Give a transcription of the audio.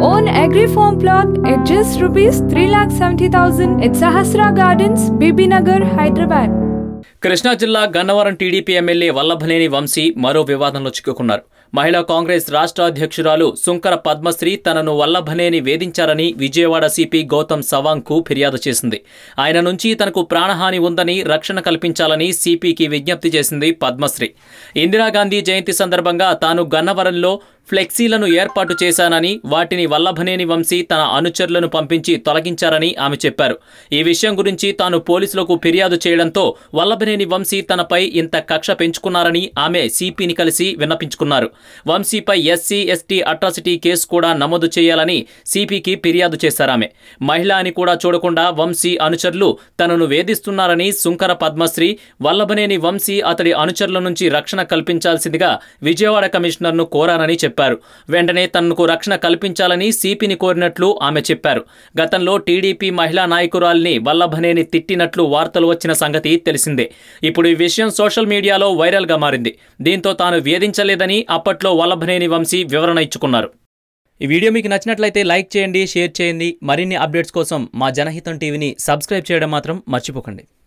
own agri farm plot at just rupees 3,70,000 at Sahasra Gardens, Bibinagar, Hyderabad. Krishna జిల్లా Gannavaram TDP MLA Vallabhaneni Vamsi మరో వివాదంలో చిక్కుకున్నారు. మహిళా కాంగ్రెస్ రాష్ట్ర అధ్యక్షురాలు సుంకర పద్మశ్రీ తనను వల్లభనేని వేధించారని విజయవాడ సిపి గౌతమ్ సవాంగ్కు ఫిర్యాదు చేసింది. ఆయన నుంచి తనకు ప్రాణహాని ఉందని రక్షణ కల్పించాలని సిపికి విజ్ఞప్తి చేసింది పద్మశ్రీ. ఇందిరాగాంధీ జయంతి సందర్భంగా తాను గన్నవరంలో ఫ్లెక్సీలను ఏర్పాటు చేశానని వాటిని వల్లభనేని వంశీ తన అనుచరులను పంపించి తొలగించారని ఆమె చెప్పారు. ఈ విషయం గురించి తాను పోలీసులకు ఫిర్యాదు చేయడంతో వల్లభనేని వంశీ తనపై ఇంత కక్ష పెంచుకున్నారని ఆమె సిపిని కలిసి విన్నపించుకున్నారు. వంశీపై ఎస్సీ ఎస్టీ అట్రాసిటీ కేసు కూడా నమోదు చేయాలని సిపికి ఫిర్యాదు చేశారామె. మహిళ అని కూడా చూడకుండా వంశీ అనుచరులు తనను వేధిస్తున్నారని సుంకర పద్మశ్రీ వల్లభనేని వంశీ అతడి అనుచరుల నుంచి రక్షణ కల్పించాల్సిందిగా విజయవాడ కమిషనర్ను కోరానని చెప్పారు. చెప్పారు. వెంటనే తనకు రక్షణ కల్పించాలని సిపిని కోరినట్లు ఆమె చెప్పారు. గతంలో టీడీపీ మహిళా నాయకురాల్ని వల్లభనేని తిట్టినట్లు వార్తలు వచ్చిన సంగతి తెలిసిందే. ఇప్పుడు ఈ విషయం సోషల్ మీడియాలో వైరల్గా మారింది. దీంతో తాను వేధించలేదని అప్పట్లో వల్లభనేని వంశీ వివరణ ఇచ్చుకున్నారు. ఈ వీడియో మీకు నచ్చినట్లయితే లైక్ చేయండి షేర్ చేయండి. మరిన్ని అప్డేట్స్ కోసం మా జనహితం టీవీని సబ్స్క్రైబ్ చేయడం మాత్రం మర్చిపోకండి.